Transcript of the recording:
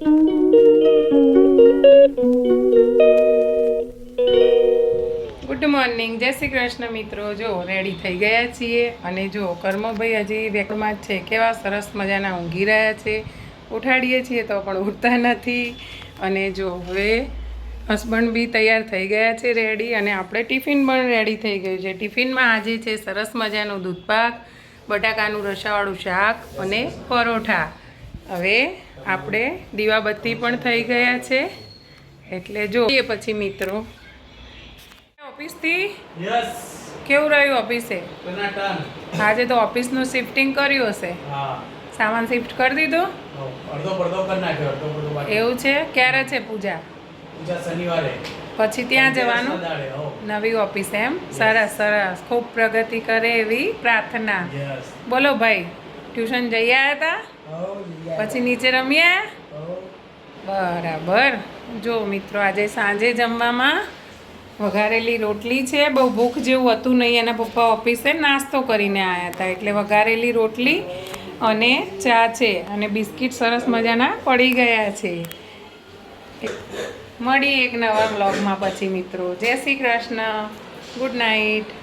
Good morning જય શ્રી કૃષ્ણ મિત્રો. જો રેડી થઈ ગયા છીએ. અને જો, કર્મભાઈ હજી વેકમાં જ છે. કેવા સરસ મજાના ઊંઘી રહ્યા છે. ઉઠાડીએ છીએ તો પણ ઉઠતા નથી. અને જો, હવે હસબન્ડ બી તૈયાર થઈ ગયા છે રેડી અને આપણે ટિફિન પણ રેડી થઈ ગયું છે. ટિફિનમાં આજે છે સરસ મજાનું દૂધપાક, બટાકાનું રસાવાળું શાક અને પરોઠા. હવે આપણે દીવાબત્તી પણ થઈ ગયા છે. એટલે જોઈએ પછી મિત્રો. ઓફિસથી? કેવું રહ્યું ઓફિસે? આજે તો ઓફિસનું શિફ્ટિંગ કર્યું હશે. સામાન શિફ્ટ કરી દીધો? એવું છે? ક્યારે છે પૂજા? પછી ત્યાં જવાનું? નવી ઓફિસ એમ? સરસ સરસ. ખૂબ પ્રગતિ કરે એવી પ્રાર્થના. બોલો ભાઈ. ટ્યુશન જઈ આવ્યા હતા પછી નીચે રમ્યા? બરાબર. જો મિત્રો, આજે સાંજે જમવામાં વઘારેલી રોટલી છે. બહુ ભૂખ જેવું હતું નહીં. એના પપ્પા ઓફિસે નાસ્તો કરીને આવ્યા હતા એટલે વઘારેલી રોટલી અને ચા છે. અને બિસ્કિટ સરસ મજાના પડી ગયા છે. મળી એક નવા બ્લોગમાં પછી મિત્રો. જય શ્રી કૃષ્ણ. Good night.